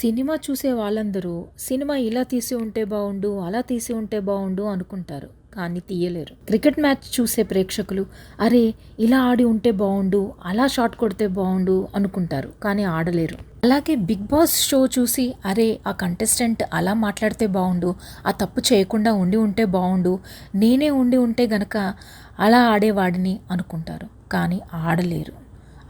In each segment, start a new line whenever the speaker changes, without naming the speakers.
Cinema చూసే వాళ్ళందరూ cinema ఇలా తీసి ఉంటే బాగుండు అలా తీసి ఉంటే బాగుండు అనుకుంటారు. కానీ తీయలేరు. క్రికెట్ మ్యాచ్ చూసే ప్రేక్షకులు అరే ఇలా ఆడి ఉంటే బాగుండు అలా షాట్ కొడితే బాగుండు అనుకుంటారు. కానీ ఆడలేరు. అలాగే బిగ్ బాస్ షో చూసి అరే ఆ కంటెస్టెంట్ అలా మాట్లాడితే బాగుండు ఆ తప్పు చేయకుండా ఉండి ఉంటే బాగుండు నేనే ఉండి ఉంటే గనక అలా ఆడేవాడిని అనుకుంటారు. కానీ ఆడలేరు.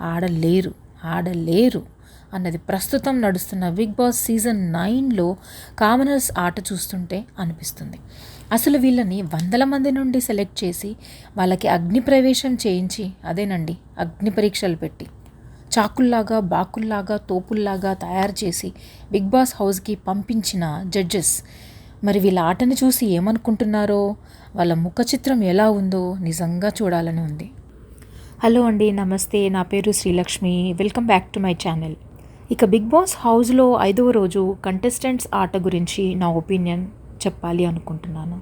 ఆడలేరు. ఆడలేరు. అన్నది. ప్రస్తుతం నడుస్తున్న బిగ్ బాస్ సీజన్ నైన్లో కామనర్స్ ఆట చూస్తుంటే అనిపిస్తుంది. అసలు వీళ్ళని వందల మంది నుండి సెలెక్ట్ చేసి వాళ్ళకి అగ్ని ప్రవేశం చేయించి అదేనండి అగ్ని పరీక్షలు పెట్టి చాకుల్లాగా బాకుల్లాగా తోపుల్లాగా తయారు చేసి బిగ్ బాస్ హౌస్కి పంపించిన జడ్జెస్. మరి వీళ్ళ ఆటని చూసి ఏమనుకుంటున్నారో వాళ్ళ ముఖ చిత్రం ఎలా ఉందో నిజంగా చూడాలని ఉంది. హలో అండి నమస్తే. నా పేరు Srilakshmi. Welcome back to my channel. ఇక బిగ్ బాస్ హౌస్లో ఐదవ రోజు కంటెస్టెంట్స్ ఆట గురించి నా ఒపీనియన్ చెప్పాలి అనుకుంటున్నాను.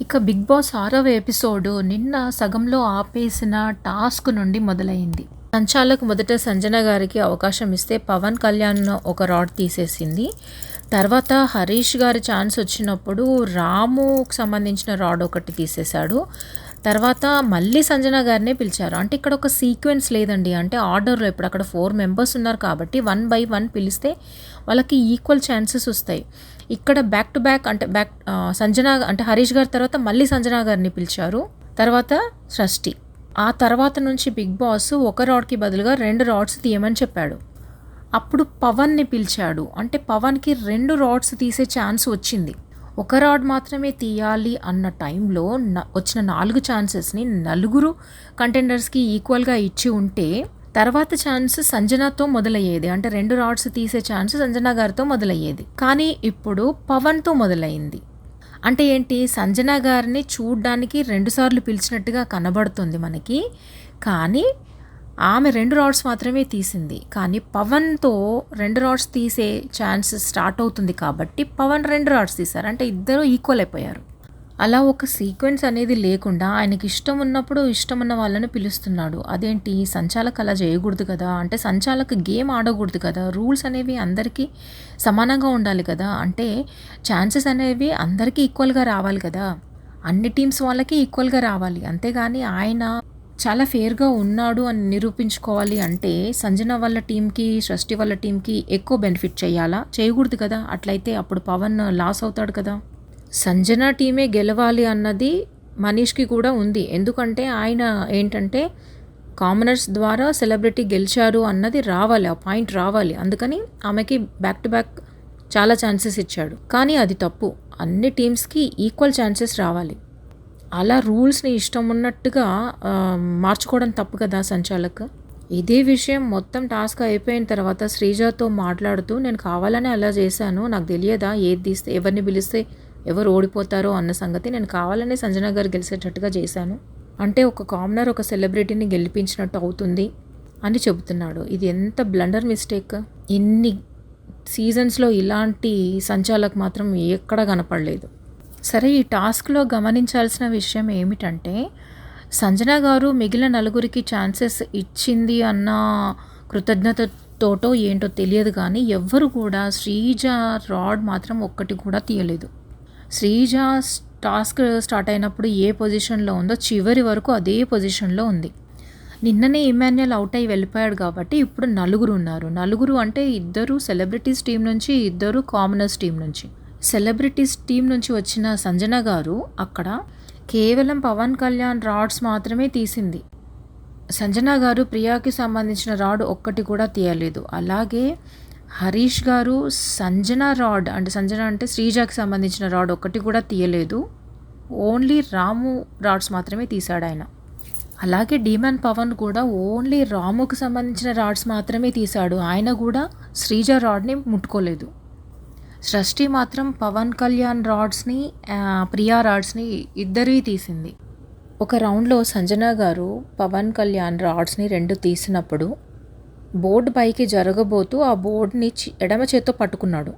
ఇక బిగ్ బాస్ ఆరవ ఎపిసోడ్ నిన్న సగంలో ఆపేసిన టాస్క్ నుండి మొదలైంది. సంచాలక్ మొదట సంజన గారికి అవకాశం ఇస్తే పవన్ కళ్యాణ్ ఒక రాడ్ తీసేసింది. తర్వాత హరీష్ గారి ఛాన్స్ వచ్చినప్పుడు రాముకు సంబంధించిన రాడ్ ఒకటి తీసేశాడు. తర్వాత మళ్ళీ సంజన గారినే పిలిచారు. అంటే ఇక్కడ ఒక సీక్వెన్స్ లేదండి. అంటే ఆర్డర్లో ఇప్పుడు అక్కడ ఫోర్ మెంబర్స్ ఉన్నారు కాబట్టి వన్ బై వన్ పిలిస్తే వాళ్ళకి ఈక్వల్ ఛాన్సెస్ వస్తాయి. ఇక్కడ బ్యాక్ టు బ్యాక్ అంటే బ్యాక్ సంజన అంటే హరీష్ గారి తర్వాత మళ్ళీ సంజన గారిని పిలిచారు. తర్వాత షష్ఠి. ఆ తర్వాత నుంచి బిగ్ బాస్ ఒక రాడ్కి బదులుగా రెండు రాడ్స్ తీయమని చెప్పాడు. అప్పుడు పవన్ని పిలిచాడు. అంటే పవన్కి రెండు రాడ్స్ తీసే ఛాన్స్ వచ్చింది. ఒక రాడ్ మాత్రమే తీయాలి అన్న టైంలో న- వచ్చిన నాలుగు ఛాన్సెస్ని నలుగురు కంటెండర్స్కి ఈక్వల్గా ఇచ్చి ఉంటే తర్వాత ఛాన్స్ సంజనాతో మొదలయ్యేది. అంటే రెండు రాడ్స్ తీసే ఛాన్స్ సంజన గారితో మొదలయ్యేది. కానీ ఇప్పుడు పవన్తో మొదలైంది. అంటే ఏంటి? సంజన గారిని చూడ్డానికి రెండుసార్లు పిలిచినట్టుగా కనబడుతుంది మనకి. కానీ ఆమె రెండు రాడ్స్ మాత్రమే తీసింది. కానీ పవన్తో రెండు రాడ్స్ తీసే ఛాన్స్ స్టార్ట్ అవుతుంది కాబట్టి పవన్ రెండు రాడ్స్ తీశారు. అంటే ఇద్దరు ఈక్వల్ అయిపోయారు. అలా ఒక సీక్వెన్స్ అనేది లేకుండా ఆయనకి ఇష్టం ఉన్నప్పుడు ఇష్టం ఉన్న వాళ్ళని పిలుస్తున్నాడు. అదేంటి? సంచాలక అలా చేయకూడదు కదా? అంటే సంచాలక గేమ్ ఆడకూడదు కదా? రూల్స్ అనేవి అందరికీ సమానంగా ఉండాలి కదా? అంటే ఛాన్సెస్ అనేవి అందరికీ ఈక్వల్గా రావాలి కదా? అన్ని టీమ్స్ వాళ్ళకి ఈక్వల్గా రావాలి. అంతేగాని ఆయన చాలా ఫేర్గా ఉన్నాడు అని నిరూపించుకోవాలి అంటే సంజన వాళ్ళ టీంకి సృష్టి వాళ్ళ టీంకి ఎక్కువ బెనిఫిట్ చేయాలా? చేయకూడదు కదా. అట్లయితే అప్పుడు పవన్ లాస్ అవుతాడు కదా. సంజన టీమే గెలవాలి అన్నది మనీష్కి కూడా ఉంది. ఎందుకంటే ఆయన ఏంటంటే కామనర్స్ ద్వారా సెలబ్రిటీ గెలిచారు అన్నది రావాలి. ఆ పాయింట్ రావాలి. అందుకని ఆమెకి బ్యాక్ టు బ్యాక్ చాలా ఛాన్సెస్ ఇచ్చాడు. కానీ అది తప్పు. అన్ని టీమ్స్కి ఈక్వల్ ఛాన్సెస్ రావాలి. అలా రూల్స్ని ఇష్టం ఉన్నట్టుగా మార్చుకోవడం తప్పు కదా సంచాలక్? ఇదే విషయం మొత్తం టాస్క్ అయిపోయిన తర్వాత శ్రీజాతో మాట్లాడుతూ నేను కావాలని అలా చేశాను. నాకు తెలియదా? ఏది తీస్తే ఎవరిని పిలిస్తే ఎవరు ఓడిపోతారో అన్న సంగతి నేను కావాలనే సంజన గారు గెలిచేటట్టుగా చేశాను. అంటే ఒక కామనర్ ఒక సెలబ్రిటీని గెలిపించినట్టు అవుతుంది అని చెబుతున్నాడు. ఇది ఎంత బ్లండర్ మిస్టేక్? ఇన్ని సీజన్స్లో ఇలాంటి సంచాలకు మాత్రం ఎక్కడా కనపడలేదు. సరే ఈ టాస్క్లో గమనించాల్సిన విషయం ఏమిటంటే సంజన గారు మిగిలిన నలుగురికి ఛాన్సెస్ ఇచ్చింది అన్న కృతజ్ఞతతోటో ఏంటో తెలియదు కానీ ఎవ్వరు కూడా శ్రీజ రాడ్ మాత్రం ఒక్కటి కూడా తీయలేదు. శ్రీజ టాస్క్ స్టార్ట్ అయినప్పుడు ఏ పొజిషన్లో ఉందో చివరి వరకు అదే పొజిషన్లో ఉంది. నిన్ననే ఇమాన్యుయల్ అవుట్ అయి వెళ్ళిపోయాడు కాబట్టి ఇప్పుడు నలుగురు ఉన్నారు. నలుగురు అంటే ఇద్దరు సెలబ్రిటీస్ టీం నుంచి ఇద్దరు కామనర్స్ టీం నుంచి. సెలబ్రిటీస్ టీం నుంచి వచ్చిన సంజన గారు అక్కడ కేవలం పవన్ కళ్యాణ్ రాడ్స్ మాత్రమే తీసింది. సంజన గారు ప్రియాకి సంబంధించిన రాడ్ ఒక్కటి కూడా తీయలేదు. అలాగే హరీష్ గారు సంజన రాడ్ అంటే సంజన అంటే శ్రీజాకి సంబంధించిన రాడ్ ఒక్కటి కూడా తీయలేదు. ఓన్లీ రాము రాడ్స్ మాత్రమే తీశాడు ఆయన. అలాగే డీమాన్ పవన్ కూడా ఓన్లీ రాముకు సంబంధించిన రాడ్స్ మాత్రమే తీశాడు. ఆయన కూడా శ్రీజ రాడ్ని ముట్టుకోలేదు. సృష్టి మాత్రం పవన్ కళ్యాణ్ రాడ్స్ని ప్రియా రాడ్స్ని ఇద్దరివి తీసింది. ఒక రౌండ్లో సంజన గారు పవన్ కళ్యాణ్ రాడ్స్ని రెండు తీసినప్పుడు బోర్డు పైకి జరగబోతూ ఆ బోర్డుని చి- ఎడమ చేత్తో పట్టుకున్నాడు.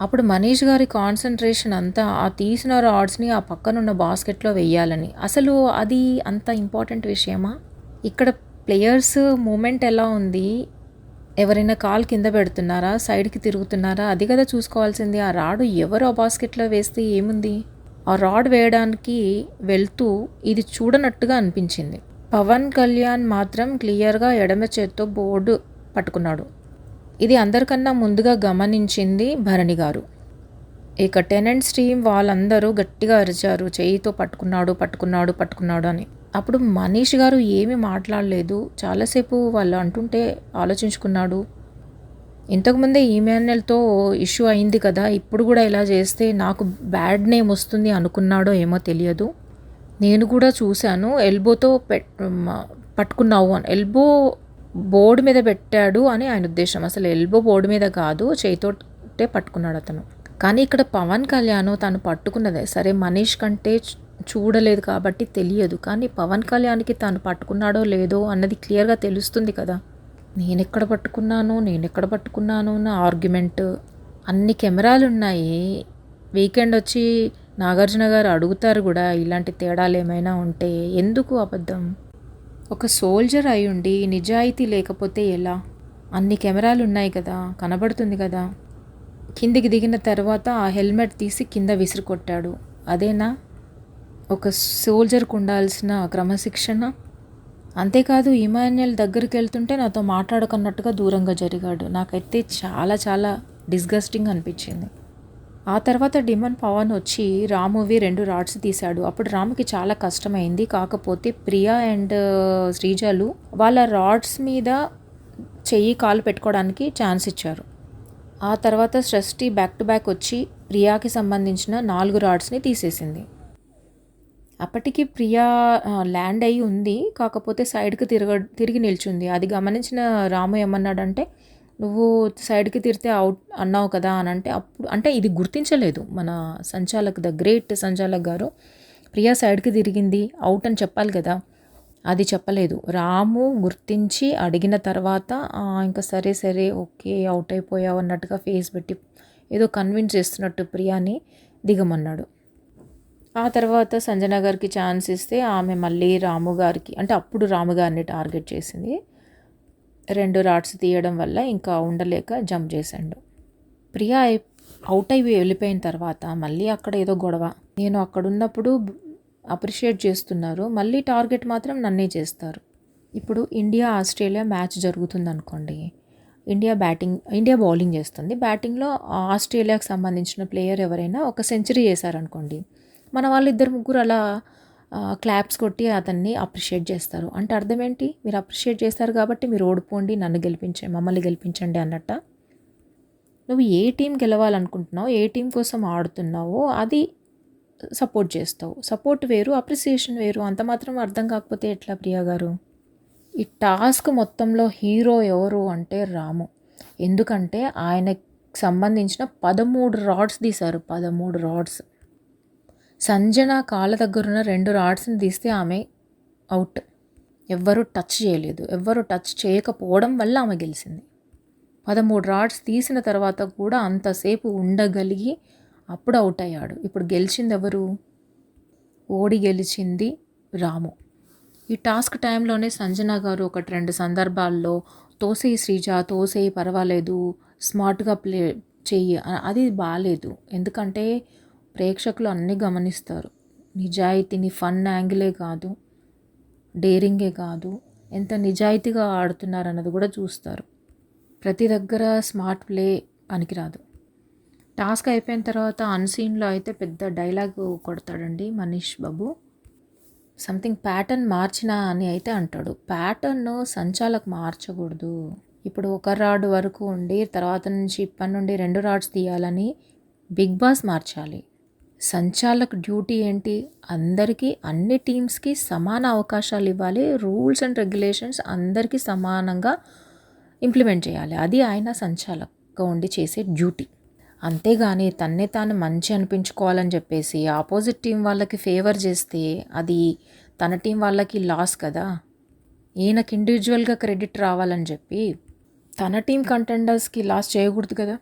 అప్పుడు మనీష్ గారి కాన్సన్ట్రేషన్ అంతా ఆ తీసిన రాడ్స్ని ఆ పక్కనున్న బాస్కెట్లో వేయాలని. అసలు అది అంత ఇంపార్టెంట్ విషయమా? ఇక్కడ ప్లేయర్స్ మూమెంట్ ఎలా ఉంది? ఎవరైనా కాల్ కింద పెడుతున్నారా? సైడ్కి తిరుగుతున్నారా? అది కదా చూసుకోవాల్సింది. ఆ రాడు ఎవరు ఆ బాస్కెట్లో వేస్తే ఏముంది? ఆ రాడ్ వేయడానికి వెళ్తూ ఇది చూడనట్టుగా అనిపించింది. పవన్ కళ్యాణ్ మాత్రం క్లియర్గా ఎడమ చేత్తో బోర్డు పట్టుకున్నాడు. ఇది అందరికన్నా ముందుగా గమనించింది భరణి గారు. ఇక టెనెంట్స్ టీం వాళ్ళందరూ గట్టిగా అరిచారు. చేయితో పట్టుకున్నాడు పట్టుకున్నాడు పట్టుకున్నాడు అని. అప్పుడు మనీష్ గారు ఏమీ మాట్లాడలేదు. చాలాసేపు వాళ్ళు అంటుంటే ఆలోచించుకున్నాడు. ఇంతకుముందే ఈమెయిల్తో ఇష్యూ అయింది కదా ఇప్పుడు కూడా ఇలా చేస్తే నాకు బ్యాడ్ నేమ్ వస్తుంది అనుకున్నాడో ఏమో తెలియదు. నేను కూడా చూశాను. ఎల్బోతో పెట్ పట్టుకున్నావు అని. ఎల్బో బోర్డు మీద పెట్టాడు అని ఆయన ఉద్దేశం. అసలు ఎల్బో బోర్డు మీద కాదు చేతోటే పట్టుకున్నాడు అతను. కానీ ఇక్కడ పవన్ కళ్యాణ్ తను పట్టుకున్నదే. సరే మనీష్ కంటే చూడలేదు కాబట్టి తెలియదు. కానీ పవన్ కళ్యాణ్కి తను పట్టుకున్నాడో లేదో అన్నది క్లియర్గా తెలుస్తుంది కదా. నేను ఎక్కడ పట్టుకున్నాను? నేను ఎక్కడ పట్టుకున్నాను అన్న ఆర్గ్యుమెంట్. అన్ని కెమెరాలు ఉన్నాయి వీకెండ్ వచ్చి నాగార్జున గారు అడుగుతారు కూడా ఇలాంటి తేడాలు ఏమైనా ఉంటే. ఎందుకు అబద్ధం? ఒక సోల్జర్ అయి ఉండి నిజాయితీ లేకపోతే ఎలా? అన్ని కెమెరాలు ఉన్నాయి కదా. కనబడుతుంది కదా. కిందికి దిగిన తర్వాత ఆ హెల్మెట్ తీసి కింద విసిరి కొట్టాడు అదేనా? ఒక సోల్జర్కు ఉండాల్సిన క్రమశిక్షణ. అంతేకాదు ఇమాన్యుయల్ దగ్గరికి వెళ్తుంటే నాతో మాట్లాడకన్నట్టుగా దూరంగా జరిగాడు. నాకైతే చాలా చాలా డిస్గస్టింగ్ అనిపించింది. ఆ తర్వాత డిమన్ పవన్ వచ్చి రామువి రెండు రాడ్స్ తీశాడు. అప్పుడు రాముకి చాలా కష్టమైంది. కాకపోతే ప్రియా అండ్ శ్రీజాలు వాళ్ళ రాడ్స్ మీద చెయ్యి కాలు పెట్టుకోవడానికి ఛాన్స్ ఇచ్చారు. ఆ తర్వాత సృష్టి బ్యాక్ టు బ్యాక్ వచ్చి ప్రియాకి సంబంధించిన నాలుగు రాడ్స్ని తీసేసింది. అప్పటికి ప్రియా ల్యాండ్ అయి ఉంది. కాకపోతే సైడ్కి తిరగ తిరిగి నిల్చుంది. అది గమనించిన రాము ఏమన్నాడంటే నువ్వు సైడ్కి తిరితే అవుట్ అన్నావు కదా అని అంటే అప్పుడు అంటే ఇది గుర్తించలేదు. మన సంచాలక్ ద గ్రేట్ సంచాలక్ గారు ప్రియా సైడ్కి తిరిగింది అవుట్ అని చెప్పాలి కదా అది చెప్పలేదు. రాము గుర్తించి అడిగిన తర్వాత ఇంకా సరే సరే ఓకే అవుట్ అయిపోయావు అన్నట్టుగా ఫేస్ పెట్టి ఏదో కన్విన్స్ చేస్తున్నట్టు ప్రియాని దిగమన్నాడు. ఆ తర్వాత సంజన గారికి ఛాన్స్ ఇస్తే ఆమె మళ్ళీ రాము గారికి అంటే అప్పుడు రాము గారిని టార్గెట్ చేసింది. రెండు రాడ్స్ తీయడం వల్ల ఇంకా ఉండలేక జంప్ చేశాడు. ప్రియా అవుట్ అయి వెళ్ళిపోయిన తర్వాత మళ్ళీ అక్కడ ఏదో గొడవ. నేను అక్కడ ఉన్నప్పుడు అప్రిషియేట్ చేస్తున్నారు మళ్ళీ టార్గెట్ మాత్రం నన్నే చేస్తారు. ఇప్పుడు ఇండియా ఆస్ట్రేలియా మ్యాచ్ జరుగుతుంది అనుకోండి ఇండియా బ్యాటింగ్ ఇండియా బౌలింగ్ చేస్తుంది. బ్యాటింగ్లో ఆస్ట్రేలియాకి సంబంధించిన ప్లేయర్ ఎవరైనా ఒక సెంచరీ చేశారనుకోండి. మన వాళ్ళు ఇద్దరు ముగ్గురు అలా క్లాప్స్ కొట్టి అతన్ని అప్రిషియేట్ చేస్తారు. అంటే అర్థం ఏంటి? మీరు అప్రిషియేట్ చేస్తారు కాబట్టి మీరు ఓడిపోండి నన్ను గెలిపించండి మమ్మల్ని గెలిపించండి అన్నట్ట? నువ్వు ఏ టీం గెలవాలనుకుంటున్నావు ఏ టీం కోసం ఆడుతున్నావో అది సపోర్ట్ చేస్తావు. సపోర్ట్ వేరు అప్రిసియేషన్ వేరు. అంత మాత్రం అర్థం కాకపోతే ఎట్లా ప్రియా గారు? ఈ టాస్క్ మొత్తంలో హీరో ఎవరు అంటే రాము. ఎందుకంటే ఆయనకు సంబంధించిన పదమూడు రాడ్స్ తీశారు. పదమూడు రాడ్స్ సంజన కాళ్ళ దగ్గరున్న రెండు రాడ్స్ని తీస్తే ఆమె అవుట్ ఎవ్వరూ టచ్ చేయలేదు. ఎవ్వరూ టచ్ చేయకపోవడం వల్ల ఆమె గెలిచింది. పదమూడు రాడ్స్ తీసిన తర్వాత కూడా అంతసేపు ఉండగలిగి అప్పుడు అవుట్ అయ్యాడు. ఇప్పుడు గెలిచింది ఎవరు? ఓడి గెలిచింది రాము. ఈ టాస్క్ టైంలోనే సంజన గారు ఒకటి రెండు సందర్భాల్లో తోసేయి శ్రీజ తోసేయి పర్వాలేదు స్మార్ట్గా ప్లే చెయ్యి అది బాగాలేదు ఎందుకంటే ప్రేక్షకులు అన్నీ గమనిస్తారు. నిజాయితీని ఫన్ యాంగిలే కాదు డేరింగే కాదు ఎంత నిజాయితీగా ఆడుతున్నారు అన్నది కూడా చూస్తారు. ప్రతి దగ్గర స్మార్ట్ ప్లే పనికిరాదు. టాస్క్ అయిపోయిన తర్వాత అన్సీన్లో అయితే పెద్ద డైలాగ్ కొడతాడండి మనీష్ బాబు. సంథింగ్ ప్యాటర్న్ మార్చినా అని అయితే అంటాడు. ప్యాటర్న్ సంచాలకు మార్చకూడదు. ఇప్పుడు ఒక రాడ్ వరకు ఉండి తర్వాత నుంచి ఇప్పటి నుండి రెండు రాడ్స్ తీయాలని బిగ్ బాస్ మార్చాలి. సంచాలక్ డ్యూటీ ఏంటి? అందరికీ అన్ని టీమ్స్కి సమాన అవకాశాలు ఇవ్వాలి. రూల్స్ అండ్ రెగ్యులేషన్స్ అందరికీ సమానంగా ఇంప్లిమెంట్ చేయాలి. అది ఆయన సంచాలక్గా ఉండి చేసే డ్యూటీ. అంతేగాని తన్నే తాను మంచి అనిపించుకోవాలని చెప్పేసి ఆపోజిట్ టీం వాళ్ళకి ఫేవర్ చేస్తే అది తన టీం వాళ్ళకి లాస్ కదా. ఈయనకి ఇండివిజువల్గా క్రెడిట్ రావాలని చెప్పి తన టీం కంటెండర్స్కి లాస్ చేయకూడదు కదా.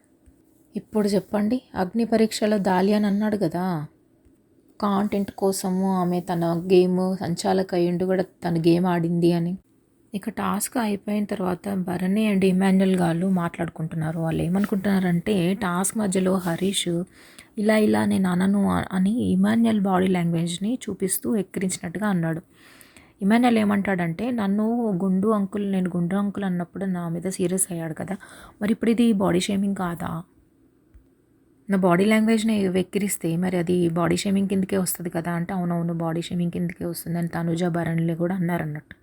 ఇప్పుడు చెప్పండి. అగ్ని పరీక్షలో దాలి అని అన్నాడు కదా. కాంటెంట్ కోసము ఆమె తన గేమ్ సంచాలక అయ్యుండి కూడా తన గేమ్ ఆడింది అని. ఇక టాస్క్ అయిపోయిన తర్వాత భరణి అండ్ ఇమాన్యుల్ గారు మాట్లాడుకుంటున్నారు. వాళ్ళు ఏమనుకుంటున్నారంటే టాస్క్ మధ్యలో హరీష్ ఇలా ఇలా నేను అనను అని ఇమాన్యుల్ బాడీ లాంగ్వేజ్ని చూపిస్తూ ఎక్కిరించినట్టుగా అన్నాడు. ఇమాన్యుల్ ఏమంటాడంటే నన్ను గుండు అంకుల్ నేను గుండు అంకుల్ అన్నప్పుడు నా మీద సీరియస్ అయ్యాడు కదా. మరి ఇప్పుడు ఇది బాడీ షేమింగ్ కాదా? నా బాడీ లాంగ్వేజ్ని వెక్కిరిస్తే మరి అది బాడీ షేమింగ్ కిందకే వస్తుంది కదా అంటే అవునవును బాడీ షేమింగ్ కిందకే వస్తుంది అని తనుజ భరణిలు కూడా అన్నారన్నట్టు.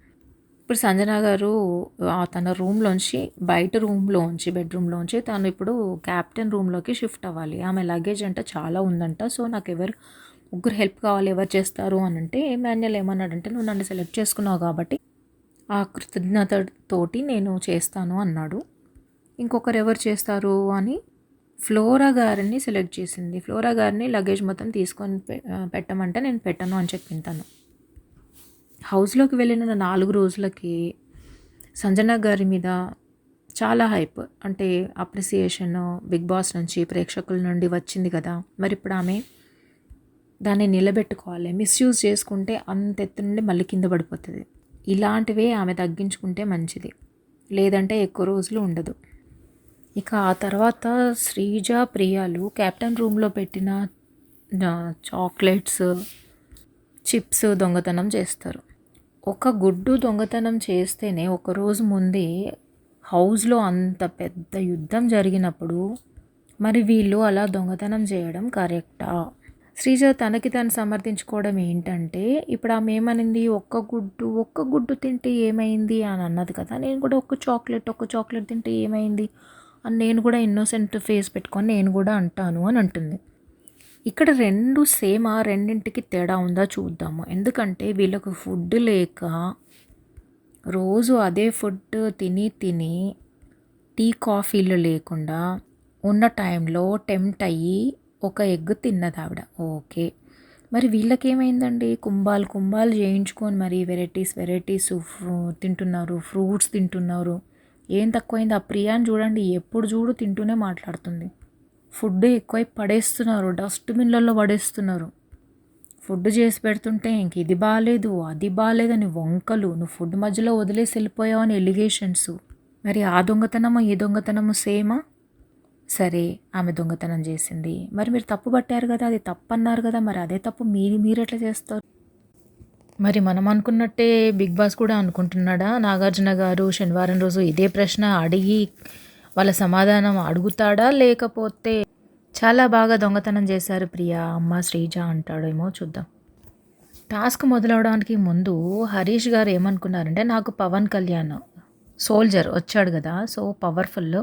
ఇప్పుడు సంజన గారు ఆ తన రూమ్లోంచి బయట రూమ్లోంచి బెడ్రూమ్లోంచి తను ఇప్పుడు క్యాప్టెన్ రూమ్లోకి షిఫ్ట్ అవ్వాలి. ఆమె లగేజ్ అంటే చాలా ఉందంట. సో నాకు ఎవరు ముగ్గురు హెల్ప్ కావాలి ఎవరు చేస్తారు అని అంటే మాన్యుల్ ఏమన్నాడంటే నువ్వు నన్ను సెలెక్ట్ చేసుకున్నావు కాబట్టి ఆ కృతజ్ఞతతోటి నేను చేస్తాను అన్నాడు. ఇంకొకరు ఎవరు చేస్తారు అని ఫ్లోరా గారిని సెలెక్ట్ చేసింది. ఫ్లోరా గారిని లగేజ్ మొత్తం తీసుకొని పె- పెట్టమంటే నేను పెట్టను అని చెప్పిన తను హౌస్లోకి వెళ్ళిన నాలుగు రోజులకి సంజన గారి మీద చాలా హైప్. అంటే అప్రిసియేషన్ బిగ్ బాస్ నుంచి ప్రేక్షకుల నుండి వచ్చింది కదా. మరి ఇప్పుడు ఆమె దాన్ని నిలబెట్టుకోవాలి. మిస్యూజ్ చేసుకుంటే అంత ఎత్తు నుండి మళ్ళీ కింద పడిపోతుంది. ఇలాంటివే ఆమె తగ్గించుకుంటే మంచిది. లేదంటే ఎక్కువ రోజులు ఉండదు. ఇక ఆ తర్వాత శ్రీజ ప్రియాలు కెప్టెన్ రూమ్లో పెట్టిన చాక్లెట్స్ చిప్స్ దొంగతనం చేస్తారు. ఒక గుడ్డు దొంగతనం చేస్తేనే ఒక రోజు ముందే హౌస్లో అంత పెద్ద యుద్ధం జరిగినప్పుడు మరి వీళ్ళు అలా దొంగతనం చేయడం కరెక్టా? శ్రీజ తనకి తను సమర్థించుకోవడం ఏంటంటే ఇప్పుడు ఆమె ఏమనింది? ఒక్క గుడ్డు ఒక్క గుడ్డు తింటే ఏమైంది? అని అన్నది కదా. నేను కూడా ఒక్క చాక్లెట్ ఒక్క చాక్లెట్ తింటే ఏమైంది? అని నేను కూడా ఇన్నోసెంట్ ఫేస్ పెట్టుకొని నేను కూడా అంటాను అని అంటుంది. ఇక్కడ రెండు సేమ్ ఆ రెండింటికి తేడా ఉందా చూద్దాము. ఎందుకంటే వీళ్ళకు ఫుడ్ లేక రోజు అదే ఫుడ్ తిని తిని టీ కాఫీలు లేకుండా ఉన్న టైంలో టెంప్ట్ అయ్యి ఒక ఎగ్ తిన్నది ఆవిడ. ఓకే. మరి వీళ్ళకేమైందండి? కుంభాలు కుంభాలు చేయించుకొని మరి వెరైటీస్ వెరైటీస్ తింటున్నారు ఫ్రూట్స్ తింటున్నారు. ఏం తక్కువైంది? ఆ ప్రియాని చూడండి ఎప్పుడు చూడు తింటూనే మాట్లాడుతుంది. ఫుడ్ ఎక్కువై పడేస్తున్నారు డస్ట్బిన్లలో పడేస్తున్నారు. ఫుడ్ చేసి పెడుతుంటే ఇంక ఇది బాగాలేదు అది బాగాలేదని వంకలు. నువ్వు ఫుడ్ మధ్యలో వదిలేసి వెళ్ళిపోయావు అని ఎలిగేషన్స్. మరి ఆ దొంగతనము ఈ దొంగతనము సేమా? సరే ఆమె దొంగతనం చేసింది. మరి మీరు తప్పు పట్టారు కదా అది తప్పు అన్నారు కదా మరి అదే తప్పు మీరు మీరు ఎట్లా చేస్తారు? మరి మనం అనుకున్నట్టే బిగ్ బాస్ కూడా అనుకుంటున్నాడా? నాగార్జున గారు శనివారం రోజు ఇదే ప్రశ్న అడిగి వాళ్ళ సమాధానం అడుగుతాడా? లేకపోతే చాలా బాగా దొంగతనం చేశారు ప్రియా అమ్మ శ్రీజ అంటాడేమో చూద్దాం. టాస్క్ మొదలవడానికి ముందు హరీష్ గారు ఏమనుకున్నారంటే నాకు పవన్ కళ్యాణ్ సోల్జర్ వచ్చాడు కదా సో పవర్ఫుల్.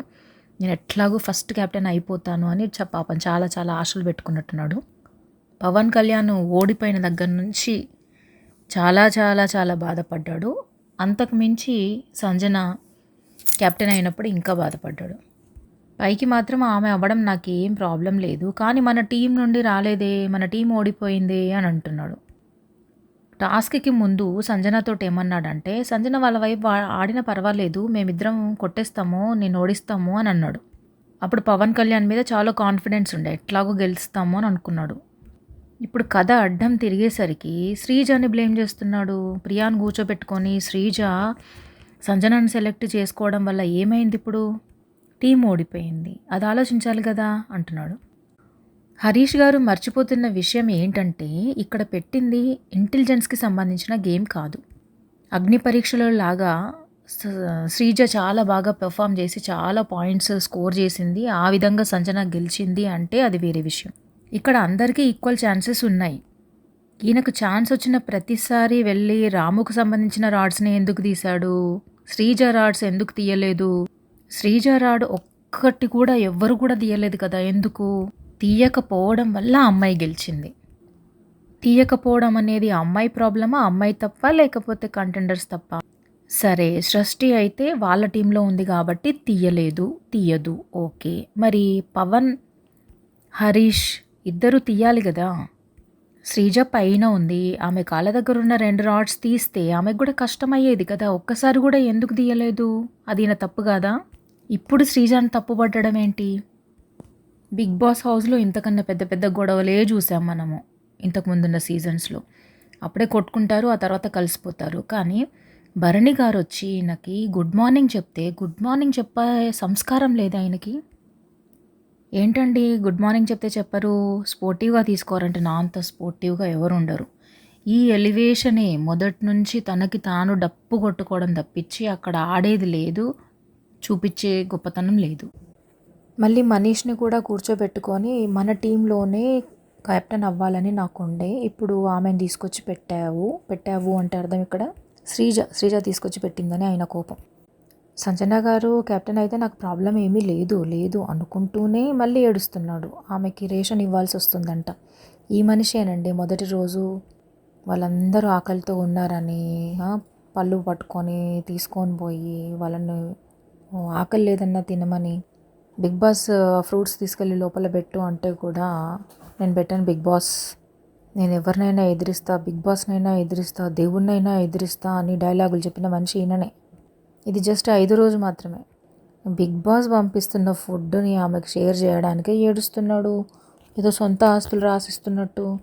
నేను ఎట్లాగూ ఫస్ట్ కెప్టెన్ అయిపోతాను అని పాపం చాలా చాలా ఆశలు పెట్టుకున్నట్టున్నాడు. పవన్ కళ్యాణ్ ఓడిపోయిన దగ్గర నుంచి చాలా చాలా చాలా బాధపడ్డాడు. అంతకు మించి సంజన కెప్టెన్ అయినప్పుడు ఇంకా బాధపడ్డాడు. పైకి మాత్రం ఆమె అవ్వడం నాకు ఏం ప్రాబ్లం లేదు. కానీ మన టీం నుండి రాలేదే మన టీం ఓడిపోయిందే అని అంటున్నాడు. టాస్క్కి ముందు సంజనతో ఏమన్నాడంటే సంజన వాళ్ళ వైపు ఆడిన పర్వాలేదు మేమిద్దరం కొట్టేస్తాము నేను ఓడిస్తాము అని అన్నాడు. అప్పుడు పవన్ కళ్యాణ్ మీద చాలా కాన్ఫిడెన్స్ ఉండే ఎట్లాగో గెలుస్తాము అని అనుకున్నాడు. ఇప్పుడు కథ అడ్డం తిరిగేసరికి శ్రీజని బ్లేమ్ చేస్తున్నాడు. ప్రియాను కూర్చోబెట్టుకొని శ్రీజ సంజనాన్ని సెలెక్ట్ చేసుకోవడం వల్ల ఏమైంది ఇప్పుడు? టీం ఓడిపోయింది. అది ఆలోచించాలి కదా అంటున్నాడు. హరీష్ గారు మర్చిపోతున్న విషయం ఏంటంటే ఇక్కడ పెట్టింది ఇంటెలిజెన్స్కి సంబంధించిన గేమ్ కాదు. అగ్ని పరీక్షలో లాగా శ్రీజ చాలా బాగా పెర్ఫామ్ చేసి చాలా పాయింట్స్ స్కోర్ చేసింది. ఆ విధంగా సంజన గెలిచింది అంటే అది వేరే విషయం. ఇక్కడ అందరికీ ఈక్వల్ ఛాన్సెస్ ఉన్నాయి. ఈయనకు ఛాన్స్ వచ్చిన ప్రతిసారి వెళ్ళి రాముకు సంబంధించిన రాడ్స్ని ఎందుకు తీశాడు? శ్రీజ రాడ్స్ ఎందుకు తీయలేదు? శ్రీజ రాడ్ ఒక్కటి కూడా ఎవ్వరు కూడా తీయలేదు కదా ఎందుకు? తీయకపోవడం వల్ల అమ్మాయి గెలిచింది. తీయకపోవడం అనేది అమ్మాయి ప్రాబ్లమా అమ్మాయి తప్ప లేకపోతే కంటెండర్స్ తప్ప. సరే సృష్టి అయితే వాళ్ళ టీంలో ఉంది కాబట్టి తీయలేదు తీయదు. ఓకే. మరి పవన్ హరీష్ ఇద్దరు తీయాలి కదా శ్రీజ పైన ఉంది. ఆమె కాళ్ళ దగ్గర ఉన్న రెండు రాడ్స్ తీస్తే ఆమెకు కూడా కష్టమయ్యేది కదా. ఒక్కసారి కూడా ఎందుకు తీయలేదు? అది నా తప్పు కాదా? ఇప్పుడు శ్రీజాని తప్పుపట్టడం ఏంటి? బిగ్ బాస్ హౌస్లో ఇంతకన్నా పెద్ద పెద్ద గొడవలే చూసాం మనము ఇంతకుముందున్న సీజన్స్లో. అప్పుడే కొట్టుకుంటారు ఆ తర్వాత కలిసిపోతారు. కానీ భరణి గారు వచ్చి ఈయనకి గుడ్ మార్నింగ్ చెప్తే గుడ్ మార్నింగ్ చెప్పే సంస్కారం లేదా ఆయనకి ఏంటండి గుడ్ మార్నింగ్ చెప్తే చెప్పరు. స్పోర్టివ్గా తీసుకోరంటే నా అంత స్పోర్టివ్గా ఎవరు ఉండరు ఈ ఎలివేషనే మొదటి నుంచి తనకి తాను డప్పు కొట్టుకోవడం తప్పించి అక్కడ ఆడేది లేదు చూపించే గొప్పతనం లేదు. మళ్ళీ మనీష్ని కూడా కూర్చోబెట్టుకొని మన టీంలోనే కెప్టెన్ అవ్వాలని నాకు ఉండే ఇప్పుడు ఆమెను తీసుకొచ్చి పెట్టావు. పెట్టావు అంటే అర్థం ఇక్కడ? శ్రీజ శ్రీజ తీసుకొచ్చి పెట్టిందని ఆయన కోపం. సంజన గారు కెప్టెన్ అయితే నాకు ప్రాబ్లం ఏమీ లేదు లేదు అనుకుంటూనే మళ్ళీ ఏడుస్తున్నాడు. ఆమెకి రేషన్ ఇవ్వాల్సి వస్తుందంట. ఈ మనిషేనండి. మొదటి రోజు వాళ్ళందరూ ఆకలితో ఉన్నారని పళ్ళు పట్టుకొని తీసుకొని పోయి వాళ్ళని ఆకలి లేదన్నా తినమని బిగ్ బాస్ ఫ్రూట్స్ తీసుకెళ్ళి లోపల పెట్టు అంటే కూడా నేను పెట్టాను బిగ్ బాస్. నేను ఎవరినైనా ఎదిరిస్తా బిగ్ బాస్నైనా ఎదిరిస్తా దేవుణ్ణైనా ఎదిరిస్తా అని డైలాగులు చెప్పిన మనిషి ఈయననే. ఇది జస్ట్ ఐదు రోజు మాత్రమే. బిగ్ బాస్ పంపిస్తున్న ఫుడ్ని ఆమెకు షేర్ చేయడానికే ఏడుస్తున్నాడు. ఏదో సొంత ఆస్తులు రాసిస్తున్నట్టు.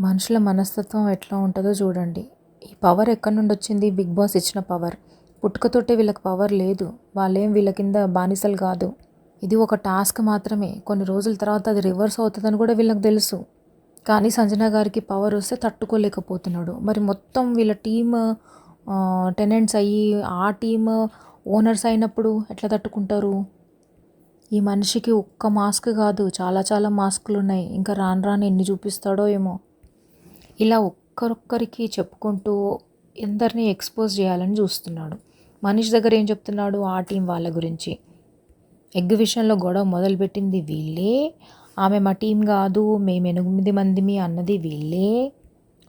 మనుషుల మనస్తత్వం ఎట్లా ఉంటుందో చూడండి. ఈ పవర్ ఎక్కడి నుండి వచ్చింది? బిగ్ బాస్ ఇచ్చిన పవర్ పుట్టుకతోటే వీళ్ళకి పవర్ లేదు. వాళ్ళేం వీళ్ళ కింద బానిసలు కాదు. ఇది ఒక టాస్క్ మాత్రమే. కొన్ని రోజుల తర్వాత అది రివర్స్ అవుతుందని కూడా వీళ్ళకి తెలుసు. కానీ సంజన గారికి పవర్ వస్తే తట్టుకోలేకపోతున్నాడు. మరి మొత్తం వీళ్ళ టీమ్ టెనెంట్స్ అయ్యి ఆ టీమ్ ఓనర్స్ అయినప్పుడు ఎట్లా తట్టుకుంటారు? ఈ మనిషికి ఒక్క మాస్క్ కాదు చాలా చాలా మాస్కులు ఉన్నాయి ఇంకా రాను రాను ఎన్ని చూపిస్తాడో ఏమో. ఇలా ఒక్కరొక్కరికి చెప్పుకుంటూ ఎందరినీ ఎక్స్పోజ్ చేయాలని చూస్తున్నాడు. మనిషి దగ్గర ఏం చెప్తున్నాడు? ఆ టీం వాళ్ళ గురించి. ఎగ్జిబిషన్లో గొడవ మొదలుపెట్టింది వీళ్ళే. ఆమె మా టీం కాదు మేము ఎనిమిది మందిమి అన్నది వీళ్ళే.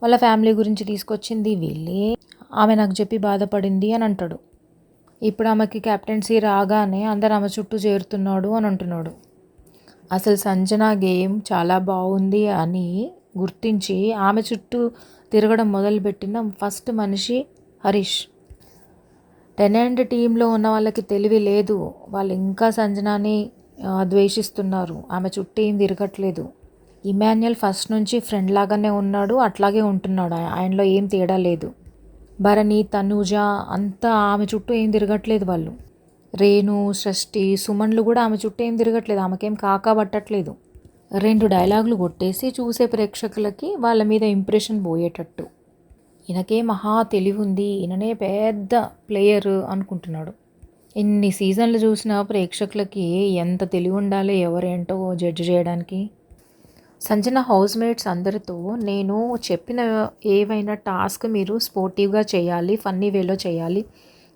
వాళ్ళ ఫ్యామిలీ గురించి తీసుకొచ్చింది వీళ్ళే. ఆమె నాకు చెప్పి బాధపడింది అని అంటాడు. ఇప్పుడు ఆమెకి కెప్టెన్సీ రాగానే అందరు ఆమె చుట్టూ చేరుతున్నాడు అని అంటున్నాడు. అసలు సంజన గేమ్ చాలా బాగుంది అని గుర్తించి ఆమె చుట్టూ తిరగడం మొదలుపెట్టిన ఫస్ట్ మనిషి హరీష్. టెనెంట్ టీంలో ఉన్న వాళ్ళకి తెలివి లేదు. వాళ్ళు ఇంకా సంజనాని ద్వేషిస్తున్నారు. ఆమె చుట్టూ ఏం తిరగట్లేదు. ఇమాన్యుయల్ ఫస్ట్ నుంచి ఫ్రెండ్ లాగానే ఉన్నాడు. అట్లాగే ఉంటున్నాడు. ఆయనలో ఏం తేడా లేదు. భరణి తనుజ అంతా ఆమె చుట్టూ ఏం తిరగట్లేదు వాళ్ళు. రేణు సృష్టి సుమన్లు కూడా ఆమె చుట్టూ ఏం తిరగట్లేదు. ఆమెకేం కాకా పట్టట్లేదు. రెండు డైలాగులు కొట్టేసి చూసే ప్రేక్షకులకి వాళ్ళ మీద ఇంప్రెషన్ పోయేటట్టు. ఈయనకే మహా తెలివి ఉంది. ఈయననే పెద్ద ప్లేయర్ అనుకుంటున్నాడు. ఎన్ని సీజన్లు చూసినా ప్రేక్షకులకి ఎంత తెలివి ఉండాలి ఎవరేంటో జడ్జ్ చేయడానికి సంజన హౌస్ మేట్స్ అందరితో నేను చెప్పిన ఏవైనా టాస్క్ మీరు స్పోర్టివ్గా చేయాలి ఫన్నీ వేలో చేయాలి.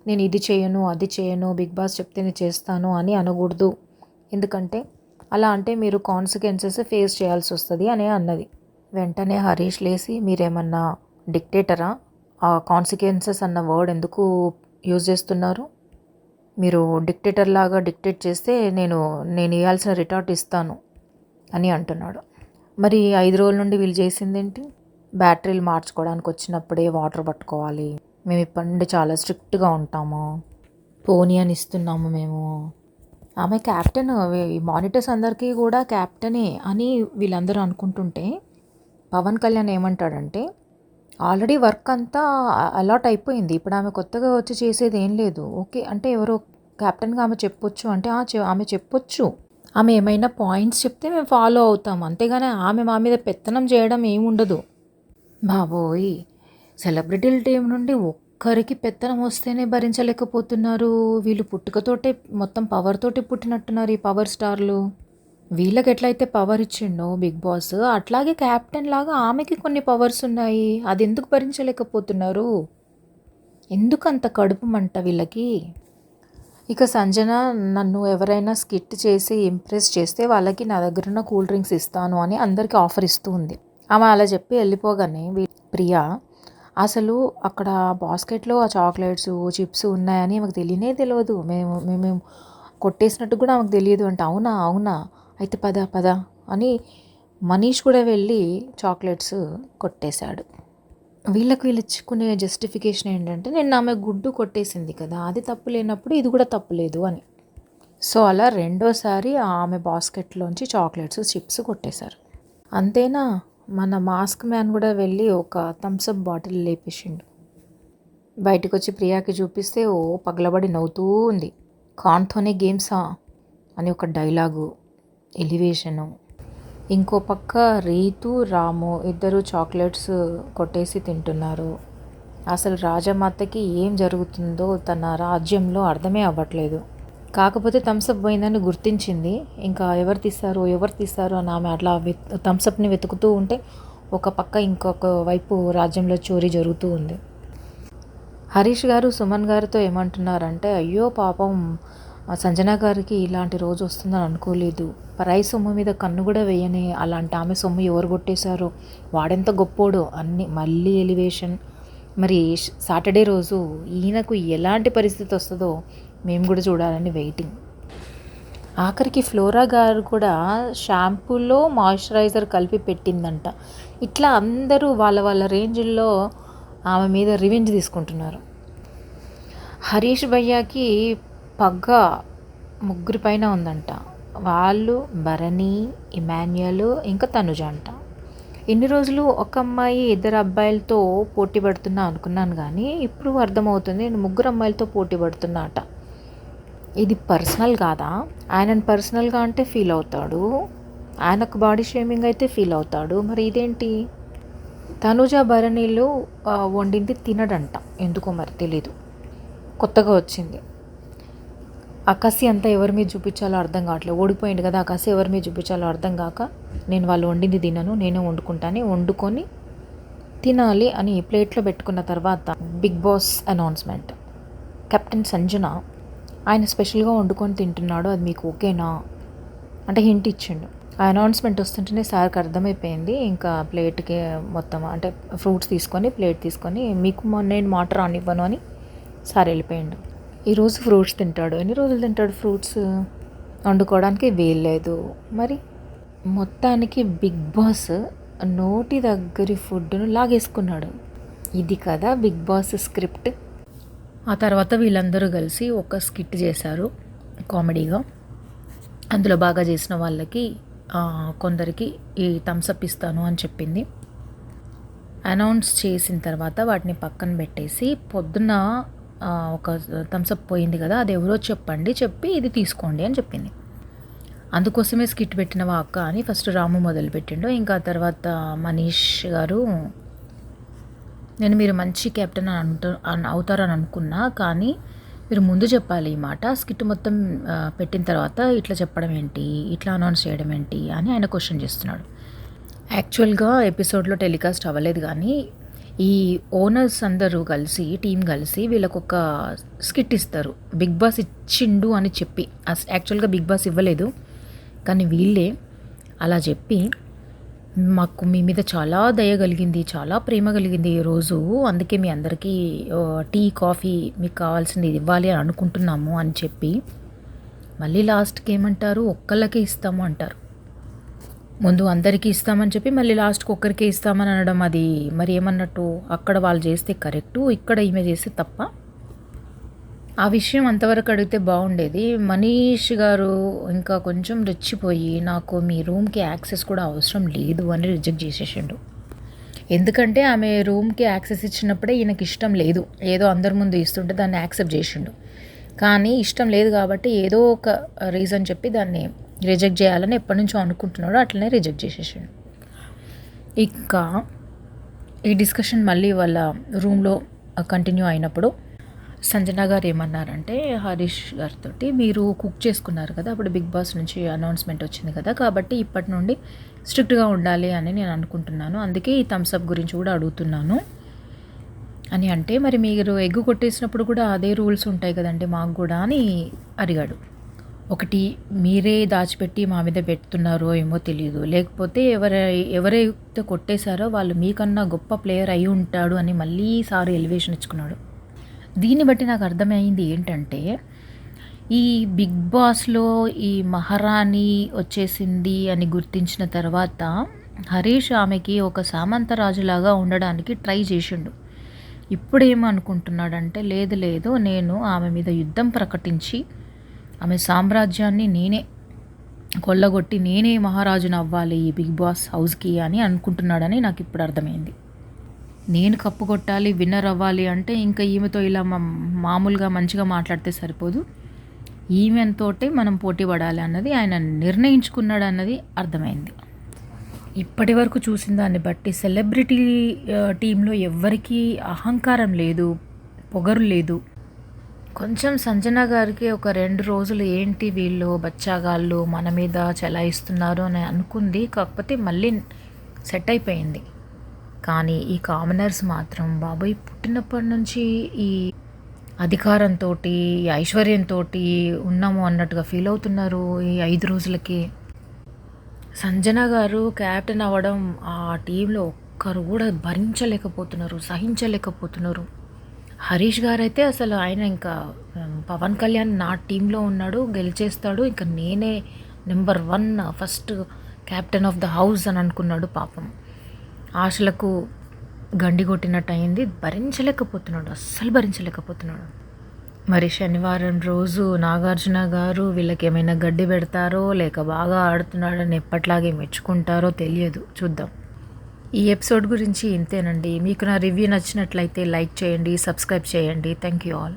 నేను ఇది చేయను అది చేయను బిగ్ బాస్ చెప్తేనే చేస్తాను అని అనకూడదు. ఎందుకంటే అలా అంటే మీరు కాన్సిక్వెన్సెస్ ఫేస్ చేయాల్సి వస్తుంది అని అన్నది. వెంటనే హరీష్ లేసి మీరేమన్నా డిక్టేటరా? ఆ కాన్సిక్వెన్సెస్ అన్న వర్డ్ ఎందుకు యూజ్ చేస్తున్నారు? మీరు డిక్టేటర్ లాగా డిక్టేట్ చేస్తే నేను నేను ఇవ్వాల్సిన రిటార్ట్ ఇస్తాను అని అంటున్నాడు. మరి ఐదు రోజుల నుండి వీళ్ళు చేసింది ఏంటి బ్యాటరీలు మార్చుకోవడానికి వచ్చినప్పుడే వాటర్ పట్టుకోవాలి. మేము ఇప్పటి నుండి చాలా స్ట్రిక్ట్గా ఉంటాము. పోనీ అని ఇస్తున్నాము మేము. ఆమె క్యాప్టెన్ ఈ మానిటర్స్ అందరికీ కూడా క్యాప్టెనే అని వీళ్ళందరూ అనుకుంటుంటే పవన్ కళ్యాణ్ ఏమంటాడంటే ఆల్రెడీ వర్క్ అంతా అలాట్ అయిపోయింది. ఇప్పుడు ఆమె కొత్తగా వచ్చి చేసేది ఏం లేదు. ఓకే అంటే ఎవరో క్యాప్టెన్గా ఆమె చెప్పొచ్చు అంటే ఆమె చెప్పొచ్చు. ఆమె ఏమైనా పాయింట్స్ చెప్తే మేము ఫాలో అవుతాం. అంతేగాని ఆమె మా మీద పెత్తనం చేయడం ఏముండదు. బాబోయ్! సెలబ్రిటీల టీం నుండి ఒక్కరికి పెత్తనం వస్తేనే భరించలేకపోతున్నారు. వీళ్ళు పుట్టుకతోటే మొత్తం పవర్ తోటి పుట్టినట్టున్నారు ఈ పవర్ స్టార్లు. వీళ్ళకి ఎట్లయితే పవర్ ఇచ్చిండో బిగ్ బాస్ అట్లాగే క్యాప్టెన్ లాగా ఆమెకి కొన్ని పవర్స్ ఉన్నాయి. అది ఎందుకు భరించలేకపోతున్నారు? ఎందుకు అంత కడుపు మంట వీళ్ళకి? ఇక సంజన నన్ను ఎవరైనా స్కిట్ చేసి ఇంప్రెస్ చేస్తే వాళ్ళకి నా దగ్గర ఉన్న కూల్ డ్రింక్స్ ఇస్తాను అని అందరికీ ఆఫర్ ఇస్తూ ఉంది. ఆమె అలా చెప్పి వెళ్ళిపోగానే ప్రియా అసలు అక్కడ బాస్కెట్లో ఆ చాక్లెట్స్ చిప్స్ ఉన్నాయని మాకు తెలియనే తెలియదు మేము మేము కొట్టేసినట్టు కూడా ఆమెకు తెలియదు అంటే అవునా అవునా? అయితే పద పద అని మనీష్ కూడా వెళ్ళి చాక్లెట్స్ కొట్టేశాడు. వీళ్ళకి వీళ్ళు ఇచ్చుకునే జస్టిఫికేషన్ ఏంటంటే నేను ఆమె గుడ్డు కొట్టేసింది కదా అది తప్పు లేనప్పుడు ఇది కూడా తప్పు లేదు అని. సో అలా రెండోసారి ఆమె బాస్కెట్లోంచి చాక్లెట్స్ చిప్స్ కొట్టేశారు. అంతేనా? మన మాస్క్ మ్యాన్ కూడా వెళ్ళి ఒక థమ్స్అప్ బాటిల్ లేపేసిండు. బయటకు వచ్చి ప్రియాకి చూపిస్తే ఓ పగలబడి నవ్వుతూ ఉంది. కాన్తోనే గేమ్సా? అని ఒక డైలాగు ఎలివేషను ఇంకో పక్క రీతు రాము ఇద్దరు చాక్లెట్స్ కొట్టేసి తింటున్నారు. అసలు రాజమాతకి ఏం జరుగుతుందో తన రాజ్యంలో అర్థమే అవ్వట్లేదు. కాకపోతే థమ్సప్ పోయిందని గుర్తించింది. ఇంకా ఎవరు తీస్తారు ఎవరు తీస్తారు అని ఆమె అట్లా వెత్ థమ్సప్ని వెతుకుతూ ఉంటే ఒక పక్క ఇంకొక వైపు రాజ్యంలో చోరీ జరుగుతూ ఉంది. హరీష్ గారు సుమన్ గారితో ఏమంటున్నారంటే అయ్యో పాపం సంజన గారికి ఇలాంటి రోజు వస్తుందని అనుకోలేదు. పరాయి సొమ్ము మీద కన్ను కూడా వేయని అలాంటి ఆమె సొమ్ము ఎవరు కొట్టేశారో వాడెంత గొప్పోడో అన్ని మళ్ళీ ఎలివేషన్. మరి సాటర్డే రోజు ఈయనకు ఎలాంటి పరిస్థితి వస్తుందో మేము కూడా చూడాలని వెయిటింగ్. ఆఖరికి ఫ్లోరా గారు కూడా షాంపూలో మాయిశ్చరైజర్ కలిపి పెట్టిందంట. ఇట్లా అందరూ వాళ్ళ వాళ్ళ రేంజ్లో ఆమె మీద రివెంజ్ తీసుకుంటున్నారు. హరీష్ భయ్యాకి పగ్గ ముగ్గురి పైన ఉందంట. వాళ్ళు భరణి ఇమాన్యుయల్ ఇంకా తనుజ అంట. ఎన్ని రోజులు ఒక అమ్మాయి ఇద్దరు అబ్బాయిలతో పోటీ పడుతున్నా అనుకున్నాను కానీ ఇప్పుడు అర్థమవుతుంది నేను ముగ్గురు అమ్మాయిలతో పోటీ పడుతున్నా అట ఇది పర్సనల్ కాదా? ఆయనను పర్సనల్గా అంటే ఫీల్ అవుతాడు. ఆయనకు బాడీ షేమింగ్ అయితే ఫీల్ అవుతాడు. మరి ఇదేంటి? తనుజ భరణిలు వండింది తినడంట. ఎందుకో మరి తెలీదు. కొత్తగా వచ్చింది. ఆ కసి అంతా ఎవరి మీద చూపించాలో అర్థం కావట్లేదు. ఓడిపోయింది కదా ఆ కసి ఎవరి మీద చూపించాలో అర్థం కాక నేను వాళ్ళు వండింది తినను నేనే వండుకుంటాను వండుకొని తినాలి అని ప్లేట్లో పెట్టుకున్న తర్వాత Bigg Boss announcement. Captain Sanjana ఆయన స్పెషల్గా వండుకొని తింటున్నాడు అది మీకు ఓకేనా? అంటే హింట్ ఇచ్చిండు. ఆ అనౌన్స్మెంట్ వస్తుంటేనే సార్కి అర్థమైపోయింది ఇంకా ప్లేట్కి మొత్తం అంటే ఫ్రూట్స్ తీసుకొని ప్లేట్ తీసుకొని మీకు నేను మాట రానివ్వను అని సార్ వెళ్ళిపోయిండు. ఈరోజు ఫ్రూట్స్ తింటాడు. ఎన్ని రోజులు తింటాడు ఫ్రూట్స్? వండుకోవడానికి వీల్లేదు మరి మొత్తానికి బిగ్ బాస్ నోటి దగ్గరి ఫుడ్ను లాగేసుకున్నాడు. ఇది కదా బిగ్ బాస్ స్క్రిప్ట్. ఆ తర్వాత వీళ్ళందరూ కలిసి ఒక స్కిట్ చేశారు కామెడీగా. అందులో బాగా చేసిన వాళ్ళకి కొందరికి ఈ థమ్స్అప్ ఇస్తాను అని చెప్పింది. అనౌన్స్ చేసిన తర్వాత వాటిని పక్కన పెట్టేసి పొద్దున్న ఒక థమ్సప్ పోయింది కదా అది ఎవరో చెప్పండి చెప్పి ఇది తీసుకోండి అని చెప్పింది. అందుకోసమే స్కిట్ పెట్టిన అక్క అని ఫస్ట్ రాము మొదలు పెట్టిండు ఇంకా తర్వాత మనీష్ గారు నేను మీరు మంచి కెప్టెన్ అని అంటు అవుతారని అనుకున్నా కానీ మీరు ముందు చెప్పాలి ఈ మాట. స్కిట్ మొత్తం పెట్టిన తర్వాత ఇట్లా చెప్పడం ఏంటి? ఇట్లా అనౌన్స్ చేయడం ఏంటి? అని ఆయన క్వశ్చన్ చేస్తున్నాడు. యాక్చువల్గా ఎపిసోడ్లో టెలికాస్ట్ అవ్వలేదు కానీ ఈ ఓనర్స్ అందరూ కలిసి టీం కలిసి వీళ్ళకు ఒక స్కిట్ ఇస్తారు. బిగ్ బాస్ ఇచ్చిండు అని చెప్పి. యాక్చువల్గా బిగ్ బాస్ ఇవ్వలేదు. కానీ వీళ్ళే అలా చెప్పి మాకు మీ మీద చాలా దయ కలిగింది చాలా ప్రేమ కలిగింది ఈరోజు అందుకే మీ అందరికీ టీ కాఫీ మీకు కావాల్సింది ఇవ్వాలి అని అనుకుంటున్నాము అని చెప్పి మళ్ళీ లాస్ట్కి ఏమంటారు? ఒక్కళ్ళకే ఇస్తాము అంటారు. ముందు అందరికీ ఇస్తామని చెప్పి మళ్ళీ లాస్ట్కి ఒక్కరికే ఇస్తామని అనడం అది. మరి ఏమన్నట్టు అక్కడ వాళ్ళు చేస్తే కరెక్టు ఇక్కడ ఈమె చేస్తే తప్ప? ఆ విషయం అంతవరకు అడిగితే బాగుండేది. మనీష్ గారు ఇంకా కొంచెం రెచ్చిపోయి నాకు మీ రూమ్కి యాక్సెస్ కూడా అవసరం లేదు అని రిజెక్ట్ చేసేసిండు. ఎందుకంటే ఆమె రూమ్కి యాక్సెస్ ఇచ్చినప్పుడే ఈయనకి ఇష్టం లేదు. ఏదో అందరి ముందు ఇస్తుంటే దాన్ని యాక్సెప్ట్ చేసిండు. కానీ ఇష్టం లేదు కాబట్టి ఏదో ఒక రీజన్ చెప్పి దాన్ని రిజెక్ట్ చేయాలని ఎప్పటి నుంచో అనుకుంటున్నాడో అట్లనే రిజెక్ట్ చేసేసాడు. ఇంకా ఈ డిస్కషన్ మళ్ళీ వాళ్ళ రూమ్లో కంటిన్యూ అయినప్పుడు సంజన గారు ఏమన్నారంటే హరీష్ గారితో మీరు కుక్ చేసుకున్నారు కదా అప్పుడు బిగ్ బాస్ నుంచి అనౌన్స్మెంట్ వచ్చింది కదా కాబట్టి ఇప్పటి నుండి స్ట్రిక్ట్గా ఉండాలి అని నేను అనుకుంటున్నాను. అందుకే ఈ థమ్స్అప్ గురించి కూడా అడుగుతున్నాను. అని అంటే మరి మీరు ఎగ్గు కొట్టేసినప్పుడు కూడా అదే రూల్స్ ఉంటాయి కదండి మాకు కూడా అని అడిగాడు. ఒకటి మీరే దాచిపెట్టి మా మీద పెడుతున్నారో ఏమో తెలియదు లేకపోతే ఎవరై ఎవరైతే కొట్టేశారో వాళ్ళు మీకన్నా గొప్ప ప్లేయర్ అయి ఉంటాడు అని మళ్ళీ సారు ఎలివేషన్ ఇచ్చుకున్నాడు. దీన్ని బట్టి నాకు అర్థమైంది ఏంటంటే ఈ బిగ్ బాస్లో ఈ మహారాణి వచ్చేసింది అని గుర్తించిన తర్వాత హరీష్ ఆమెకి ఒక సామంతరాజులాగా ఉండడానికి ట్రై చేసిండు. ఇప్పుడేమనుకుంటున్నాడంటే లేదు లేదు నేను ఆమె మీద యుద్ధం ప్రకటించి ఆమె సామ్రాజ్యాన్ని నేనే కొల్లగొట్టి నేనే మహారాజుని అవ్వాలి ఈ బిగ్ బాస్ హౌస్కి అని అనుకుంటున్నాడని నాకు ఇప్పుడు అర్థమైంది. నేను కప్పు కొట్టాలి విన్నర్ అవ్వాలి అంటే ఇంకా ఈమెతో ఇలా మామూలుగా మంచిగా మాట్లాడితే సరిపోదు. ఈమెతోటే మనం పోటీ పడాలి అన్నది ఆయన నిర్ణయించుకున్నాడు అన్నది అర్థమైంది. ఇప్పటి వరకు చూసిన దాన్ని బట్టి సెలబ్రిటీ టీంలో ఎవ్వరికీ అహంకారం లేదు పొగరు లేదు. కొంచెం సంజన గారికి ఒక రెండు రోజులు ఏంటి వీళ్ళు బచ్చాగాళ్ళు మన మీద చెలాయిస్తున్నారు అని అనుకుంది. కాకపోతే మళ్ళీ సెట్ అయిపోయింది. కానీ ఈ కామనర్స్ మాత్రం బాబాయ్ పుట్టినప్పటి నుంచి ఈ అధికారంతో ఈ ఐశ్వర్యంతో ఉన్నాము అన్నట్టుగా ఫీల్ అవుతున్నారు ఈ ఐదు రోజులకి. సంజన గారు క్యాప్టెన్ అవ్వడం ఆ టీంలో ఒక్కరు కూడా భరించలేకపోతున్నారు సహించలేకపోతున్నారు. హరీష్ గారు అయితే అసలు ఆయన ఇంకా పవన్ కళ్యాణ్ నా టీంలో ఉన్నాడు గెలిచేస్తాడు ఇంకా నేనే number one first captain of the house అని అనుకున్నాడు పాపం. ఆశలకు గండి కొట్టినట్టు అయింది భరించలేకపోతున్నాడు అస్సలు భరించలేకపోతున్నాడు. మరి శనివారం రోజు నాగార్జున గారు వీళ్ళకి ఏమైనా గడ్డి పెడతారో లేక బాగా ఆడుతున్నాడని ఎప్పట్లాగే మెచ్చుకుంటారో తెలియదు చూద్దాం. ఈ ఎపిసోడ్ గురించి ఇంతేనండి. మీకు నా రివ్యూ నచ్చినట్లయితే లైక్ చేయండి సబ్స్క్రైబ్ చేయండి. Thank you all.